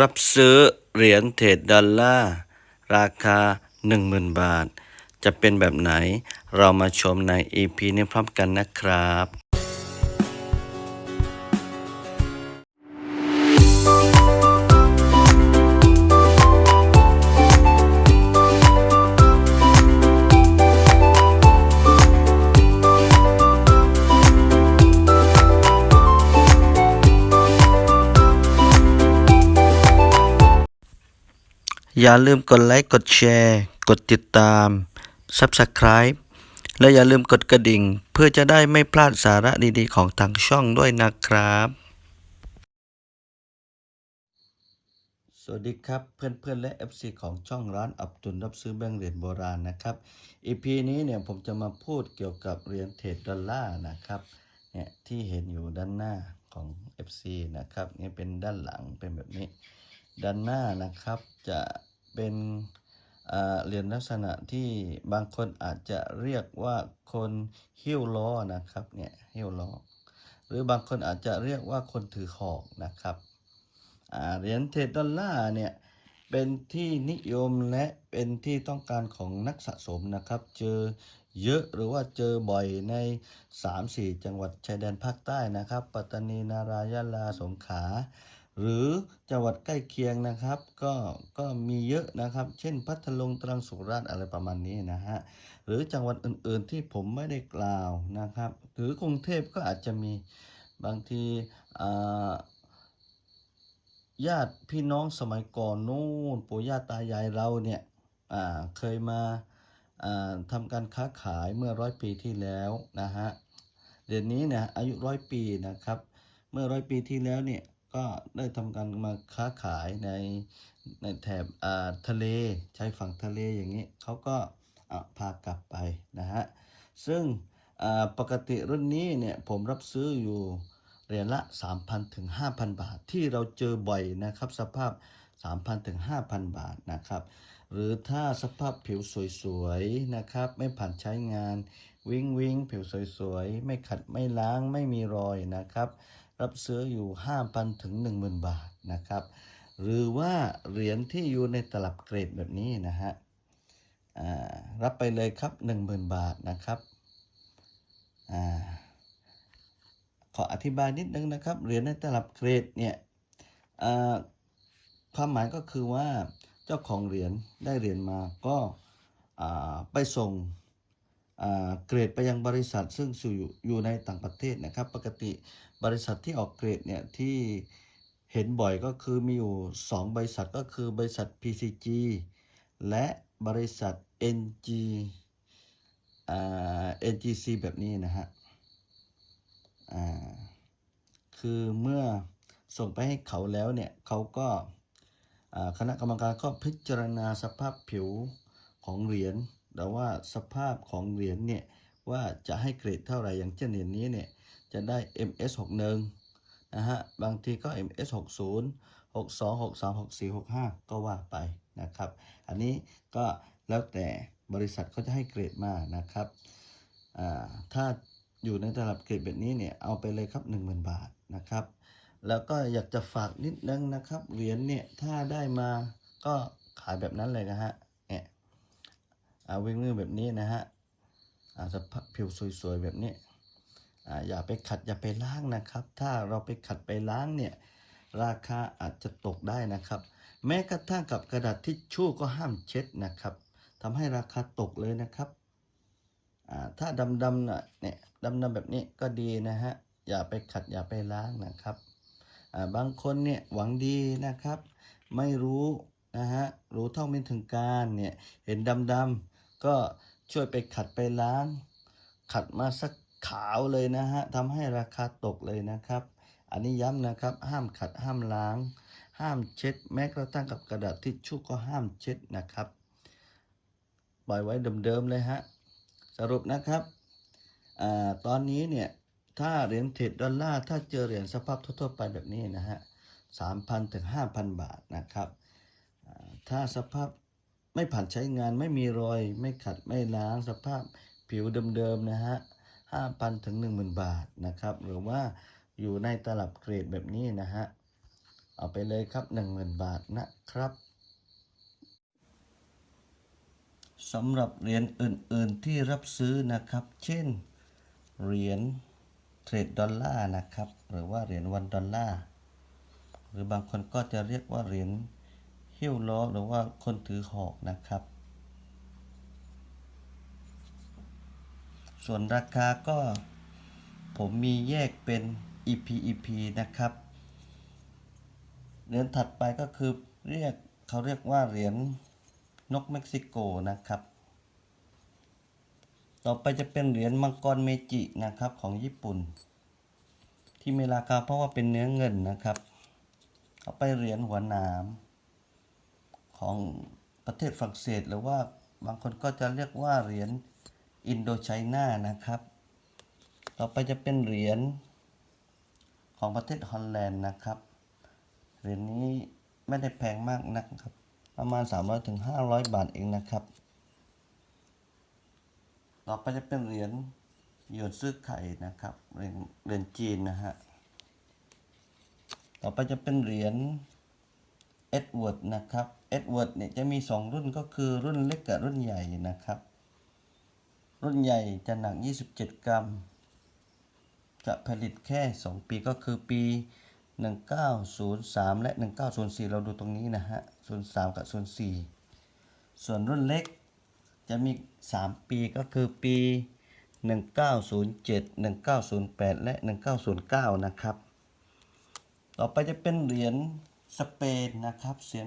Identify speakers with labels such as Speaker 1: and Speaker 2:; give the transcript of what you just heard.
Speaker 1: รับซื้อเหรียญเทรดดอลลาร์ราคา 10,000 บาท จะเป็นแบบไหน เรามาชมใน EP นี้พร้อมกันนะครับ อย่าลืมกดไลค์ กดแชร์ กดติดตาม Subscribe และอย่าลืมกดกระดิ่ง เพื่อจะได้ไม่พลาดสาระดีๆ ของทางช่องด้วยนะครับ สวัสดีครับเพื่อนๆและ FC ของช่องร้านอับตุนรับซื้อแบงค์เหรียญโบราณนะครับ EP นี้เนี่ยผมจะมาพูดเกี่ยวกับเหรียญเทรดดอลลาร์นะครับเนี่ยที่เห็นอยู่ด้านหน้าของ FC นะครับเนี่ยเป็นด้านหลังเป็นแบบนี้ด้านหน้านะครับจะ เป็นเหรียญลักษณะที่บางคนอาจจะเรียกว่าคนหิ้วล้อนะครับเนี่ยหิ้วล้อหรือบางคนอาจจะเรียกว่าคนถือหอกนะครับเหรียญเทดดอลลาร์เนี่ยเป็นที่นิยมและเป็นที่ต้องการของนักสะสมนะครับ เจอเยอะหรือว่าเจอบ่อยใน 3-4 จังหวัดชายแดนภาคใต้นะครับ ปัตตานีนารายะลาสงขลา หรือจังหวัดใกล้เคียงนะครับ ก็ก็มีเยอะนะครับ เช่นพัทลุงตรังสุราษฎร์อะไรประมาณนี้นะฮะหรือจังหวัดอื่นๆที่ผมไม่ได้กล่าวนะครับ หรือกรุงเทพก็อาจจะมีบางทีญาติพี่น้องสมัยก่อนนู่นปู่ย่าตายายเราเนี่ยเคยมาอ่าทำการค้าขายเมื่อร้อยปีที่แล้วนะฮะเดี๋ยวนี้เนี่ยอายุร้อยปีนะครับ เมื่อร้อยปีที่แล้วเนี่ย ก็ได้ทำการมาค้าขายในในแถบทะเลชายฝั่งทะเลอย่างนี้เขาก็พากลับไปนะฮะซึ่งปกติรุ่นนี้เนี่ยผมรับซื้ออยู่เหรียญละ 3,000ถึง5,000 บาท ที่เราเจอบ่อยนะครับสภาพ 3,000ถึง5,000 บาทนะครับ หรือถ้าสภาพผิวสวยๆนะครับ ไม่ผ่านใช้งาน วิงวิงผิวสวยๆ ไม่ขัดไม่ล้างไม่มีรอยนะครับ รับซื้ออยู่ 5,000 ถึง 10,000 บาทนะครับ หรือว่าเหรียญที่อยู่ในตลับเกรดแบบนี้นะฮะรับไปเลยครับ 10,000 บาทนะครับอขออธิบายนิดนึงนะครับ เหรียญในตลับเกรดเนี่ยความหมายก็คือว่าเจ้าของเหรียญได้เหรียญมาก็ไปส่ง เกรดไปยังบริษัทซึ่งอยู่อยู่ในต่างประเทศนะครับ ปกติบริษัทที่ออกเกรดเนี่ยที่เห็นบ่อยก็คือมีอยู่ 2 บริษัทก็คือบริษัท PCG และบริษัท NG อ่า NGC แบบนี้นะฮะอ่าคือเมื่อส่งไปให้เขาแล้วเนี่ยเขาก็คณะกรรมการก็พิจารณาสภาพผิวของเหรียญ แต่ว่าสภาพของเหรียญเนี่ยว่าจะให้เกรดเท่าไหร่อย่างเช่นเหรียญนี้เนี่ยจะได้ MS 61นะฮะบางทีก็ MS 60 62 63 64 65 ก็ว่าไปนะครับ อันนี้ก็แล้วแต่บริษัทเขาจะให้เกรดมานะครับอ่าถ้าอยู่ในตลับเกรดแบบนี้เนี่ยเอาไปเลยครับ 10,000 บาทนะครับ แล้วก็อยากจะฝากนิดนึงนะครับเหรียญเนี่ยถ้าได้มาก็ขายแบบนั้นเลยนะฮะ เวิ่งมือแบบนี้นะฮะอ่าสภาพผิวสวยๆแบบนี้อ่าอย่าไปขัดอย่าไปล้างนะครับ ถ้าเราไปขัดไปล้างเนี่ยราคาอาจจะตกได้นะครับ แม้กระทั่งกับกระดาษทิชชู่ก็ห้ามเช็ดนะครับทำให้ราคาตกเลยนะครับอ่าถ้าดำๆนะเนี่ยดำๆแบบนี้ก็ดีนะฮะอย่าไปขัดอย่าไปล้างนะครับอ่าบางคนเนี่ยหวังดีนะครับ ไม่รู้นะฮะรู้เท่าไม่ถึงการเนี่ยเห็นดำๆ ก็ช่วยไปขัดไปล้าง ขัดมาสักขาวเลยนะฮะทำให้ราคาตกเลยนะครับ อันนี้ย้ำนะครับ ห้ามขัดห้ามล้าง ห้ามเช็ด แม้กระทั่งกับกระดาษทิชชู่ก็ห้ามเช็ดนะครับปล่อยไว้เดิมๆเลยฮะสรุปนะครับอตอนนี้เนี่ยถ้าเหรียญเทรดดอลลาร์ถ้าเจอเหรียญสภาพทั่วๆไปแบบนี้นะฮะสามพันถึงห้าพันบาทนะครับถ้าสภาพ ไม่ผ่านใช้งานไม่มีรอย ไม่ขัดไม่ล้างสภาพผิวเดิมๆนะฮะห้าพันถึงหนึ่งหมื่นบาทนะครับ หรือว่าอยู่ในตลับเกรดแบบนี้นะฮะ เอาไปเลยครับ10,000บาทนะครับสำหรับเหรียญอื่น ๆที่รับซื้อนะครับ เช่น เหรียญเทรดดอลลาร์นะครับ หรือว่าเหรียญวันดอลลาร์ หรือบางคนก็จะเรียกว่าเหรียญ หิ้วล้อหรือว่าคนถือหอกนะครับ ส่วนราคาก็ผมมีแยกเป็น EP EP นะครับ เหรียญถัดไปก็คือเรียกเขาเรียกว่าเหรียญนกเม็กซิโกนะครับ ต่อไปจะเป็นเหรียญมังกรเมจินะครับของญี่ปุ่น ที่มีราคาเพราะว่าเป็นเนื้อเงินนะครับต่อไปเหรียญหัวหนาม ของประเทศฝรั่งเศส หรือว่าบางคนก็จะเรียกว่าเหรียญอินโดไชน่านะครับ ต่อไปจะเป็นเหรียญของประเทศฮอลแลนด์นะครับเหรียญนี้ไม่ได้แพงมากนักครับ ประมาณ 300ถึง500 บาทเองนะครับ ต่อไปจะเป็นเหรียญหยวนซื้อไข่นะครับเหรียญเหรียญจีนนะฮะต่อไปจะเป็นเหรียญเอ็ดเวิร์ดนะครับ เอ็ดเวิร์ดเนี่ยจะมี 2 รุ่นก็คือรุ่นเล็กกับรุ่นใหญ่นะครับ รุ่นใหญ่จะหนัก 27 กรัม จะผลิตแค่ 2 ปีก็คือปี 1903 และ 1904 เราดูตรงนี้นะฮะ 03 กับ 04 ส่วนรุ่นเล็กจะมี 3 ปีก็คือปี 1907 1908 และ 1909 นะครับ ต่อไปจะเป็นเหรียญสเปนนะครับเสียง